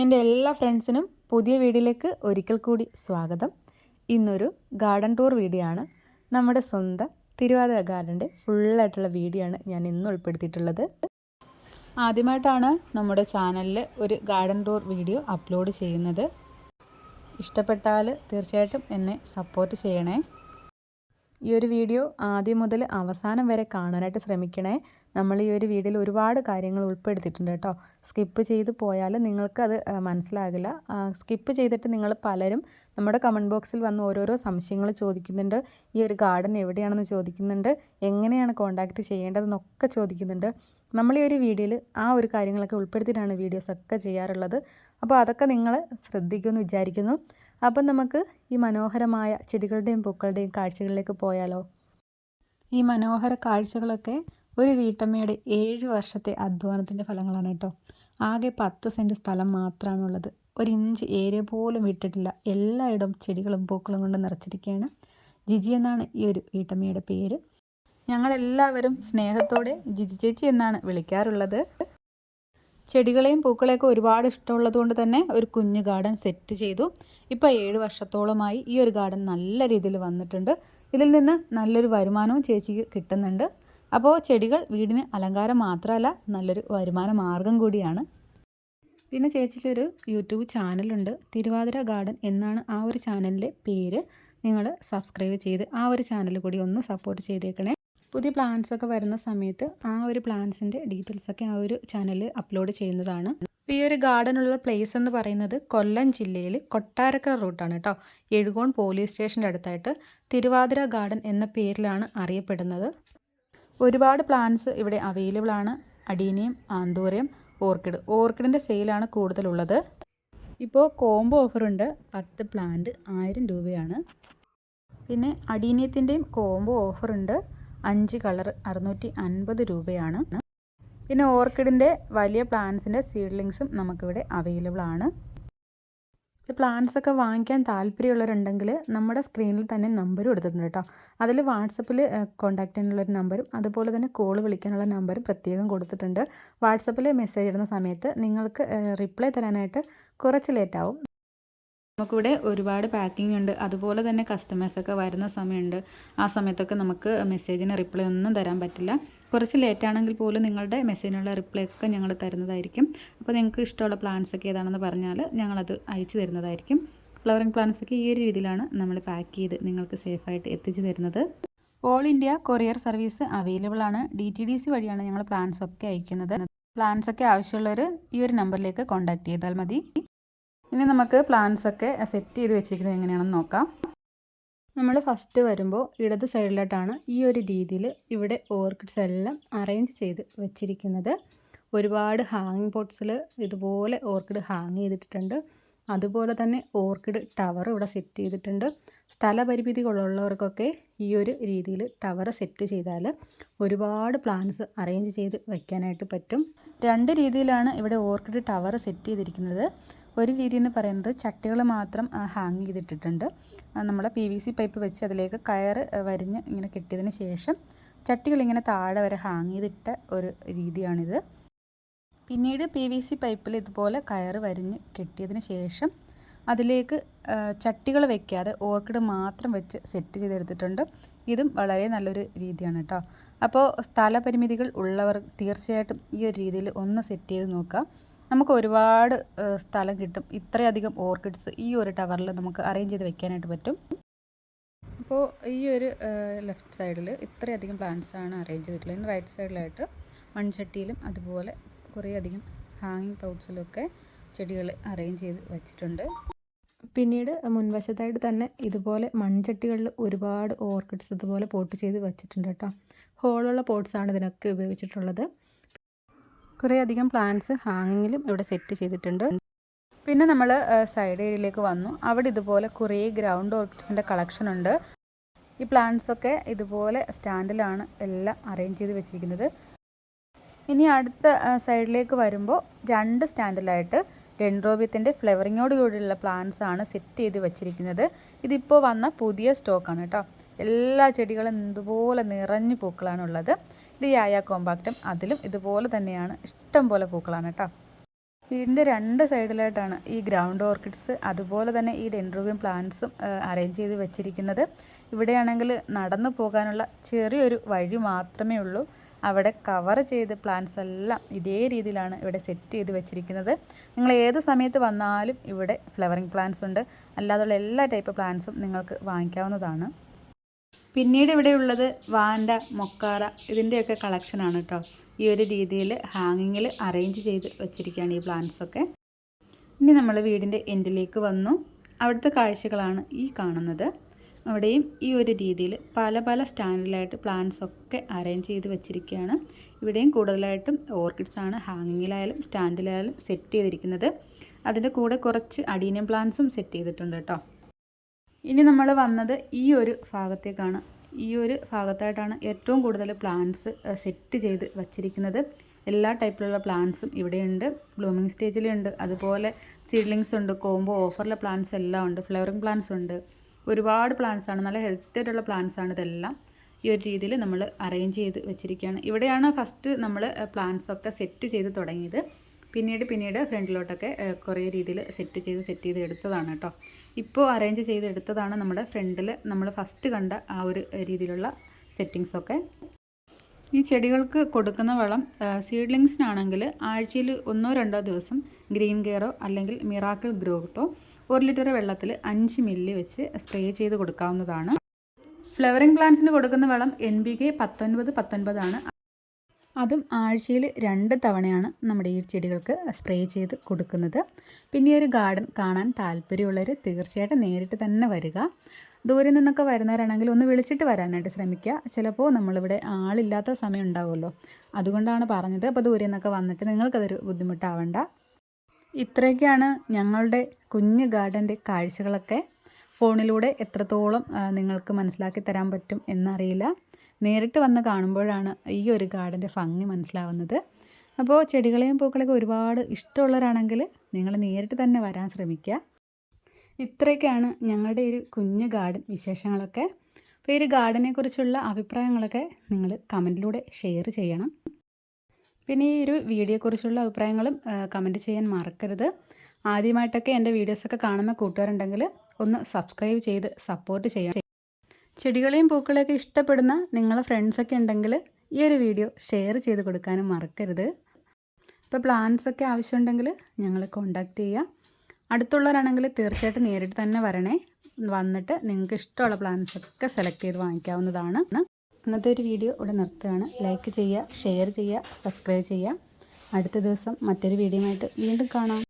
എന്റെ എല്ലാ ഫ്രണ്ട്സിനും പുതിയ വീഡിയോയിലേക്ക് ഒരിക്കൽ കൂടി സ്വാഗതം. ഇന്നൊരു ഗാർഡൻ ടൂർ വീഡിയോ ആണ്. നമ്മുടെ സ്വന്തം തിരുവാതിര ഗാർഡന്റെ ഫുള്ളായിട്ടുള്ള വീഡിയോ ആണ് ഞാൻ ഇന്ന് ഉൾപ്പെടുത്തിയിട്ടുള്ളത്. ആദ്യമായിട്ടാണ് നമ്മുടെ ചാനലിൽ ഒരു ഗാർഡൻ ടൂർ വീഡിയോ അപ്ലോഡ് ചെയ്യുന്നത്. ഇഷ്ടപ്പെട്ടാൽ തീർച്ചയായിട്ടും എന്നെ സപ്പോർട്ട് ചെയ്യണേ. ഈ ഒരു വീഡിയോ ആദ്യം മുതൽ അവസാനം വരെ കാണാനായിട്ട് ശ്രമിക്കണേ. നമ്മൾ ഈ ഒരു വീഡിയോയിൽ ഒരുപാട് കാര്യങ്ങൾ ഉൾപ്പെടുത്തിയിട്ടുണ്ട് കേട്ടോ. സ്കിപ്പ് ചെയ്ത് പോയാൽ നിങ്ങൾക്ക് അത് മനസ്സിലാകില്ല. സ്കിപ്പ് ചെയ്തിട്ട് നിങ്ങൾ പലരും നമ്മുടെ കമന്റ് ബോക്സിൽ വന്ന് ഓരോരോ സംശയങ്ങൾ ചോദിക്കുന്നുണ്ട്. ഈ ഒരു ഗാർഡൻ എവിടെയാണെന്ന് ചോദിക്കുന്നുണ്ട്. എങ്ങനെയാണ് കോൺടാക്റ്റ് ചെയ്യേണ്ടതെന്നൊക്കെ ചോദിക്കുന്നുണ്ട്. നമ്മൾ ഈ ഒരു വീഡിയോയിൽ ആ ഒരു കാര്യങ്ങളൊക്കെ ഉൾപ്പെടുത്തിയിട്ടാണ് വീഡിയോസൊക്കെ ചെയ്യാറുള്ളത്. അപ്പോൾ അതൊക്കെ നിങ്ങൾ ശ്രദ്ധിക്കുമെന്ന് വിചാരിക്കുന്നു. അപ്പം നമുക്ക് ഈ മനോഹരമായ ചെടികളുടെയും പൂക്കളുടെയും കാഴ്ചകളിലേക്ക് പോയാലോ? ഈ മനോഹര കാഴ്ചകളൊക്കെ ഒരു വീട്ടമ്മയുടെ ഏഴ് വർഷത്തെ അധ്വാനത്തിന്റെ ഫലങ്ങളാണ് കേട്ടോ. ആകെ പത്ത് സെന്റ് സ്ഥലം മാത്രമാണുള്ളത് ഒരു ഇഞ്ച് ഏരിയ പോലും വിട്ടിട്ടില്ല. എല്ലായിടവും ചെടികളും പൂക്കളും കൊണ്ട് നിറച്ചിരിക്കുകയാണ്. ജിജി എന്നാണ് ഈ ഒരു വീട്ടമ്മയുടെ പേര്. ഞങ്ങളെല്ലാവരും സ്നേഹത്തോടെ ജിജി ചേച്ചി എന്നാണ് വിളിക്കാറുള്ളത്. ചെടികളെയും പൂക്കളെയൊക്കെ ഒരുപാട് ഇഷ്ടമുള്ളത് കൊണ്ട് തന്നെ ഒരു കുഞ്ഞു ഗാർഡൻ സെറ്റ് ചെയ്തു. ഇപ്പോൾ ഏഴ് വർഷത്തോളമായി ഈ ഒരു ഗാർഡൻ നല്ല രീതിയിൽ വന്നിട്ടുണ്ട്. ഇതിൽ നിന്ന് നല്ലൊരു വരുമാനവും ചേച്ചിക്ക് കിട്ടുന്നുണ്ട്. അപ്പോൾ ചെടികൾ വീടിന് അലങ്കാരം മാത്രമല്ല നല്ലൊരു വരുമാന മാർഗം കൂടിയാണ്. പിന്നെ ചേച്ചിക്കൊരു യൂട്യൂബ് ചാനലുണ്ട് തിരുവാതിര ഗാർഡൻ എന്നാണ് ആ ഒരു ചാനലിന്റെ പേര്. നിങ്ങൾ സബ്സ്ക്രൈബ് ചെയ്ത് ആ ഒരു ചാനൽ കൂടി ഒന്ന് സപ്പോർട്ട് ചെയ്തേക്കണേ. പുതിയ പ്ലാൻസൊക്കെ വരുന്ന സമയത്ത് ആ ഒരു പ്ലാൻസിന്റെ ഡീറ്റെയിൽസൊക്കെ ആ ഒരു ചാനലിൽ അപ്ലോഡ് ചെയ്യുന്നതാണ്. ഈ ഒരു ഗാർഡനുള്ള പ്ലേസ് എന്ന് പറയുന്നത് കൊല്ലം ജില്ലയിൽ കൊട്ടാരക്കര റൂട്ടാണ് കേട്ടോ എഴുകോൺ പോലീസ് സ്റ്റേഷന്റെ അടുത്തായിട്ട് തിരുവാതിര ഗാർഡൻ എന്ന പേരിലാണ് അറിയപ്പെടുന്നത്. ഒരുപാട് പ്ലാന്റ്സ് ഇവിടെ അവൈലബിൾ ആണ്. Adenium anthurium orchid. ഓർക്കിഡിന്റെ സെയിലാണ് കൂടുതലുള്ളത്. ഇപ്പോൾ കോംബോ ഓഫറുണ്ട് പത്ത് പ്ലാന്റ് ആയിരം രൂപയാണ്. പിന്നെ അഡീനിയത്തിന്റെയും കോംബോ ഓഫറുണ്ട് അഞ്ച് കളർ അറുന്നൂറ്റി അൻപത് രൂപയാണ്. പിന്നെ ഓർക്കിഡിന്റെ വലിയ പ്ലാന്റ്സിന്റെ സീഡ്ലിങ്സും നമുക്കിവിടെ അവൈലബിൾ ആണ്. പ്ലാന്റ്സ് ഒക്കെ വാങ്ങിക്കാൻ താല്പര്യമുള്ളവരുണ്ടെങ്കിൽ നമ്മുടെ സ്ക്രീനിൽ തന്നെ നമ്പർ കൊടുത്തിട്ടുണ്ട് കേട്ടോ. അതിൽ വാട്സപ്പിൽ കോൺടാക്ട് ചെയ്യാനുള്ളൊരു നമ്പറും അതുപോലെ തന്നെ കോൾ വിളിക്കാനുള്ള നമ്പറും പ്രത്യേകം കൊടുത്തിട്ടുണ്ട്. വാട്സപ്പിൽ മെസ്സേജ് ഇടുന്ന സമയത്ത് നിങ്ങൾക്ക് റിപ്ലൈ തരാനായിട്ട് കുറച്ച് ലേറ്റ് ആവും. നമുക്കിവിടെ ഒരുപാട് പാക്കിംഗ് ഉണ്ട്. അതുപോലെ തന്നെ കസ്റ്റമേഴ്സൊക്കെ വരുന്ന സമയമുണ്ട്. ആ സമയത്തൊക്കെ നമുക്ക് മെസ്സേജിന് റിപ്ലൈ ഒന്നും തരാൻ പറ്റില്ല. കുറച്ച് ലേറ്റ് ആണെങ്കിൽ പോലും നിങ്ങളുടെ മെസ്സേജിനുള്ള റിപ്ലൈ ഒക്കെ ഞങ്ങൾ തരുന്നതായിരിക്കും. അപ്പോൾ നിങ്ങൾക്ക് ഇഷ്ടമുള്ള പ്ലാൻസ് ഒക്കെ ഏതാണെന്ന് പറഞ്ഞാൽ ഞങ്ങളത് അയച്ചു തരുന്നതായിരിക്കും. ഫ്ലവറിങ് പ്ലാൻസ് ഒക്കെ ഈ ഒരു രീതിയിലാണ് നമ്മൾ പാക്ക് ചെയ്ത് നിങ്ങൾക്ക് സേഫായിട്ട് എത്തിച്ചു തരുന്നത്. All India courier service available ആണ്. ഡി ടി ഡി സി വഴിയാണ് ഞങ്ങൾ പ്ലാൻസ് ഒക്കെ അയക്കുന്നത്. പ്ലാൻസ് ഒക്കെ ആവശ്യമുള്ളവർ ഈ ഒരു നമ്പറിലേക്ക് കോൺടാക്ട് ചെയ്താൽ മതി. ഇനി നമുക്ക് പ്ലാന്റ്സ് ഒക്കെ സെറ്റ് ചെയ്ത് വെച്ചിരിക്കുന്നത് എങ്ങനെയാണെന്ന് നോക്കാം. നമ്മൾ ഫസ്റ്റ് വരുമ്പോൾ ഇടത് സൈഡിലോട്ടാണ് ഈ ഒരു രീതിയിൽ ഇവിടെ ഓർക്കിഡ്സ് എല്ലാം അറേഞ്ച് ചെയ്ത് വെച്ചിരിക്കുന്നത്. ഒരുപാട് ഹാങ്ങിങ് പോട്ട്സിൽ ഇതുപോലെ ഓർക്കിഡ് ഹാങ് ചെയ്തിട്ടുണ്ട്. അതുപോലെ തന്നെ ഓർക്കിഡ് ടവർ ഇവിടെ സെറ്റ് ചെയ്തിട്ടുണ്ട്. സ്ഥലപരിമിതികളുള്ളവർക്കൊക്കെ ഈ ഒരു രീതിയിൽ ടവർ സെറ്റ് ചെയ്താൽ ഒരുപാട് പ്ലാന്റ്സ് അറേഞ്ച് ചെയ്ത് വയ്ക്കാനായിട്ട് പറ്റും. രണ്ട് രീതിയിലാണ് ഇവിടെ ഓർക്കിഡ് ടവർ സെറ്റ് ചെയ്തിരിക്കുന്നത്. ഒരു രീതി എന്ന് പറയുന്നത് ചട്ടികൾ മാത്രം ഹാങ് ചെയ്തിട്ടിട്ടുണ്ട്. നമ്മൾ പി വി സി പൈപ്പ് വെച്ച് അതിലേക്ക് കയർ വരിഞ്ഞ് ഇങ്ങനെ കെട്ടിയതിന് ശേഷം ചട്ടികൾ ഇങ്ങനെ താഴെ വരെ ഹാങ് ചെയ്തിട്ട ഒരു രീതിയാണിത്. പിന്നീട് പി വി സി പൈപ്പിൽ ഇതുപോലെ കയർ വരിഞ്ഞ് കെട്ടിയതിന് ശേഷം അതിലേക്ക് ചട്ടികൾ വെക്കാതെ ഓർക്കിഡ് മാത്രം വെച്ച് സെറ്റ് ചെയ്തെടുത്തിട്ടുണ്ട്. ഇതും വളരെ നല്ലൊരു രീതിയാണ് കേട്ടോ അപ്പോൾ സ്ഥലപരിമിതികൾ ഉള്ളവർ തീർച്ചയായിട്ടും ഈ ഒരു രീതിയിൽ ഒന്ന് സെറ്റ് ചെയ്ത് നോക്കാം. നമുക്ക് ഒരുപാട് സ്ഥലം കിട്ടും. ഇത്രയധികം ഓർക്കിഡ്സ് ഈ ഒരു ടവറിൽ നമുക്ക് അറേഞ്ച് ചെയ്ത് വെക്കാനായിട്ട് പറ്റും. അപ്പോൾ ഈ ഒരു ലെഫ്റ്റ് സൈഡിൽ ഇത്രയധികം പ്ലാന്റ്സ് ആണ് അറേഞ്ച് ചെയ്തിട്ടുള്ളത്. റൈറ്റ് സൈഡിലായിട്ട് മൺചട്ടിയിലും അതുപോലെ കുറേ അധികം ഹാങ്ങിങ് പൗട്ട്സിലൊക്കെ ചെടികൾ അറേഞ്ച് ചെയ്ത് വെച്ചിട്ടുണ്ട്. പിന്നീട് മുൻവശത്തായിട്ട് തന്നെ ഇതുപോലെ മൺചട്ടികളിൽ ഒരുപാട് ഓർക്കിഡ്സ് ഇതുപോലെ പോട്ട് ചെയ്ത് വെച്ചിട്ടുണ്ട് കേട്ടോ. ഹോളുള്ള പോട്ട്സാണ് ഇതിനൊക്കെ ഉപയോഗിച്ചിട്ടുള്ളത്. കുറേ അധികം പ്ലാന്റ്സ് ഹാങ്ങിങ്ങിലും ഇവിടെ സെറ്റ് ചെയ്തിട്ടുണ്ട്. പിന്നെ നമ്മൾ സൈഡ് ഏരിയയിലേക്ക് വന്നു. അവിടെ ഇതുപോലെ കുറേ ഗ്രൗണ്ട് ഓർക്കിഡ്സിന്റെ കളക്ഷൻ ഉണ്ട്. ഈ പ്ലാന്റ്സൊക്കെ ഇതുപോലെ സ്റ്റാൻഡിലാണ് എല്ലാം അറേഞ്ച് ചെയ്ത് വെച്ചിരിക്കുന്നത്. ഇനി അടുത്ത സൈഡിലേക്ക് വരുമ്പോൾ രണ്ട് സ്റ്റാൻഡിലായിട്ട് ഡെൻഡ്രോബിയത്തിന്റെ ഫ്ലവറിങ്ങോട് കൂടിയുള്ള പ്ലാന്റ്സ് ആണ് സെറ്റ് ചെയ്ത് വെച്ചിരിക്കുന്നത്. ഇതിപ്പോൾ വന്ന പുതിയ സ്റ്റോക്കാണ് കേട്ടോ. എല്ലാ ചെടികളും ഇതുപോലെ നിറഞ്ഞു പൂക്കളാണുള്ളത് ഇത് ആയ കോമ്പാക്റ്റും അതിലും ഇതുപോലെ തന്നെയാണ് ഇഷ്ടം പോലെ പൂക്കളാണ് കേട്ടോ. വീടിന്റെ രണ്ട് സൈഡിലായിട്ടാണ് ഈ ഗ്രൗണ്ട് ഓർക്കിഡ്സ് അതുപോലെ തന്നെ ഈ ഡെൻഡ്രോബിയം പ്ലാന്റ്സും അറേഞ്ച് ചെയ്ത് വെച്ചിരിക്കുന്നത്. ഇവിടെയാണെങ്കിൽ നടന്നു പോകാനുള്ള ചെറിയൊരു വഴി മാത്രമേ ഉള്ളൂ. അവിടെ കവർ ചെയ്ത് പ്ലാന്റ്സ് എല്ലാം ഇതേ രീതിയിലാണ് ഇവിടെ സെറ്റ് ചെയ്ത് വെച്ചിരിക്കുന്നത്. നിങ്ങൾ ഏത് സമയത്ത് വന്നാലും ഇവിടെ ഫ്ലവറിങ് പ്ലാന്റ്സ് ഉണ്ട്. അല്ലാതെയുള്ള എല്ലാ ടൈപ്പ് പ്ലാന്റ്സും നിങ്ങൾക്ക് വാങ്ങിക്കാവുന്നതാണ്. പിന്നീട് ഇവിടെയുള്ളത് വാൻഡ മൊക്കാറ ഇതിന്റെയൊക്കെ കളക്ഷനാണ് കേട്ടോ ഈ ഒരു രീതിയിൽ ഹാങ്ങിങ്ങിൽ അറേഞ്ച് ചെയ്ത് വെച്ചിരിക്കുകയാണ് ഈ പ്ലാന്റ്സൊക്കെ ഇനി നമ്മൾ വീടിന്റെ എൻഡിലേക്ക് വന്നു. അവിടുത്തെ കാഴ്ചകളാണ് ഈ കാണുന്നത്. അവിടെയും ഈ ഒരു രീതിയിൽ പല പല സ്റ്റാൻഡിലായിട്ട് പ്ലാന്റ്സ് ഒക്കെ അറേഞ്ച് ചെയ്ത് വെച്ചിരിക്കുകയാണ്. ഇവിടെയും കൂടുതലായിട്ടും ഓർക്കിഡ്സ് ആണ് ഹാങ്ങിങ്ങിലായാലും സ്റ്റാൻഡിലായാലും സെറ്റ് ചെയ്തിരിക്കുന്നത്. അതിന്റെ കൂടെ കുറച്ച് അഡീനിയം പ്ലാന്റ്സും സെറ്റ് ചെയ്തിട്ടുണ്ട് കേട്ടോ ഇനി നമ്മൾ വന്നത് ഈ ഒരു ഭാഗത്തേക്കാണ്. ഈ ഒരു ഭാഗത്തായിട്ടാണ് ഏറ്റവും കൂടുതൽ പ്ലാന്റ്സ് സെറ്റ് ചെയ്ത് വച്ചിരിക്കുന്നത്. എല്ലാ ടൈപ്പിലുള്ള പ്ലാന്റ്സും ഇവിടെയുണ്ട്. ബ്ലൂമിങ് സ്റ്റേജിലുണ്ട് അതുപോലെ സീഡ്ലിങ്സ് ഉണ്ട് കോംബോ ഓഫറിലെ പ്ലാന്റ്സ് എല്ലാം ഉണ്ട് ഫ്ലവറിങ് പ്ലാന്റ്സ് ഉണ്ട്. ഒരുപാട് പ്ലാന്റ്സ് ആണ്. നല്ല ഹെൽത്തി ആയിട്ടുള്ള പ്ലാന്റ്സ് ആണ് ഇതെല്ലാം. ഈ ഒരു രീതിയിൽ നമ്മൾ അറേഞ്ച് ചെയ്ത് വെച്ചിരിക്കുകയാണ്. ഇവിടെയാണ് ഫസ്റ്റ് നമ്മൾ പ്ലാന്റ്സ് ഒക്കെ സെറ്റ് ചെയ്ത് തുടങ്ങിയത്. പിന്നീട് പിന്നീട് ഫ്രണ്ടിലോട്ടൊക്കെ കുറേ രീതിയിൽ സെറ്റ് ചെയ്ത് സെറ്റ് ചെയ്ത് എടുത്തതാണ് കേട്ടോ ഇപ്പോൾ അറേഞ്ച് ചെയ്ത് എടുത്തതാണ് നമ്മുടെ ഫ്രണ്ടിൽ നമ്മൾ ഫസ്റ്റ് കണ്ട ആ ഒരു രീതിയിലുള്ള സെറ്റിങ്സൊക്കെ ഈ ചെടികൾക്ക് കൊടുക്കുന്ന വളം സീഡ്ലിങ്സിനാണെങ്കിൽ ആഴ്ചയിൽ ഒന്നോ രണ്ടോ ദിവസം ഗ്രീൻ കെയറോ അല്ലെങ്കിൽ മിറാക്കിൾ ഗ്രോത്തോ ഒരു ലിറ്റർ വെള്ളത്തിൽ അഞ്ച് മില്ലി വെച്ച് സ്പ്രേ ചെയ്ത് കൊടുക്കാവുന്നതാണ്. ഫ്ലവറിംഗ് പ്ലാന്റ്സിന് കൊടുക്കുന്ന വളം എൻ ബി കെ പത്തൊൻപത് പത്തൊൻപതാണ്. അതും ആഴ്ചയിൽ രണ്ട് തവണയാണ് നമ്മുടെ ഈ ചെടികൾക്ക് സ്പ്രേ ചെയ്ത് കൊടുക്കുന്നത്. പിന്നെ ഒരു ഗാർഡൻ കാണാൻ താല്പര്യമുള്ളവർ തീർച്ചയായിട്ടും നേരിട്ട് തന്നെ വരിക. ദൂരെ നിന്നൊക്കെ വരുന്നവരാണെങ്കിൽ ഒന്ന് വിളിച്ചിട്ട് വരാനായിട്ട് ശ്രമിക്കുക. ചിലപ്പോൾ നമ്മളിവിടെ ആളില്ലാത്ത സമയം ഉണ്ടാവുമല്ലോ. അതുകൊണ്ടാണ് പറഞ്ഞത്. അപ്പോൾ ദൂരെ നിന്നൊക്കെ വന്നിട്ട് നിങ്ങൾക്കതൊരു ബുദ്ധിമുട്ടാവണ്ട. ഇത്രയൊക്കെയാണ് ഞങ്ങളുടെ കുഞ്ഞ് ഗാർഡന്റെ കാഴ്ചകളൊക്കെ. ഫോണിലൂടെ എത്രത്തോളം നിങ്ങൾക്ക് മനസ്സിലാക്കി തരാൻ പറ്റും എന്നറിയില്ല. നേരിട്ട് വന്ന് കാണുമ്പോഴാണ് ഈ ഒരു ഗാർഡന്റെ ഭംഗി മനസ്സിലാവുന്നത്. അപ്പോൾ ചെടികളെയും പൂക്കളെയൊക്കെ ഒരുപാട് ഇഷ്ടമുള്ളവരാണെങ്കിൽ നിങ്ങൾ നേരിട്ട് തന്നെ വരാൻ ശ്രമിക്കുക. ഇത്രയൊക്കെയാണ് ഞങ്ങളുടെ ഒരു കുഞ്ഞു ഗാർഡൻ വിശേഷങ്ങളൊക്കെ. അപ്പോൾ ഈ ഒരു ഗാർഡനെ കുറിച്ചുള്ള അഭിപ്രായങ്ങളൊക്കെ നിങ്ങൾ കമന്റിലൂടെ ഷെയർ ചെയ്യണം. പിന്നെ ഈ ഒരു വീഡിയോയെക്കുറിച്ചുള്ള അഭിപ്രായങ്ങളും കമന്റ് ചെയ്യാൻ മറക്കരുത്. ആദ്യമായിട്ടൊക്കെ എന്റെ വീഡിയോസൊക്കെ കാണുന്ന കൂട്ടുകാരുണ്ടെങ്കിൽ ഒന്ന് സബ്സ്ക്രൈബ് ചെയ്ത് സപ്പോർട്ട് ചെയ്യണം. ചെടികളെയും പൂക്കളെയൊക്കെ ഇഷ്ടപ്പെടുന്ന നിങ്ങളെ ഫ്രണ്ട്സൊക്കെ ഉണ്ടെങ്കിൽ ഈ ഒരു വീഡിയോ ഷെയർ ചെയ്ത് കൊടുക്കാനും മറക്കരുത്. ഇപ്പോൾ പ്ലാൻസൊക്കെ ആവശ്യമുണ്ടെങ്കിൽ ഞങ്ങൾ കോണ്ടാക്ട് ചെയ്യുക. അടുത്തുള്ളവരാണെങ്കിൽ തീർച്ചയായിട്ടും നേരിട്ട് തന്നെ വരണേ. വന്നിട്ട് നിങ്ങൾക്ക് ഇഷ്ടമുള്ള പ്ലാൻസൊക്കെ സെലക്ട് ചെയ്ത് വാങ്ങിക്കാവുന്നതാണ്. ഇന്നത്തെ ഒരു വീഡിയോ ഇവിടെ നിർത്തുകയാണ്. ലൈക്ക് ചെയ്യുക ഷെയർ ചെയ്യുക സബ്സ്ക്രൈബ് ചെയ്യുക. അടുത്ത ദിവസം മറ്റൊരു വീഡിയോ ആയിട്ട് വീണ്ടും കാണാം.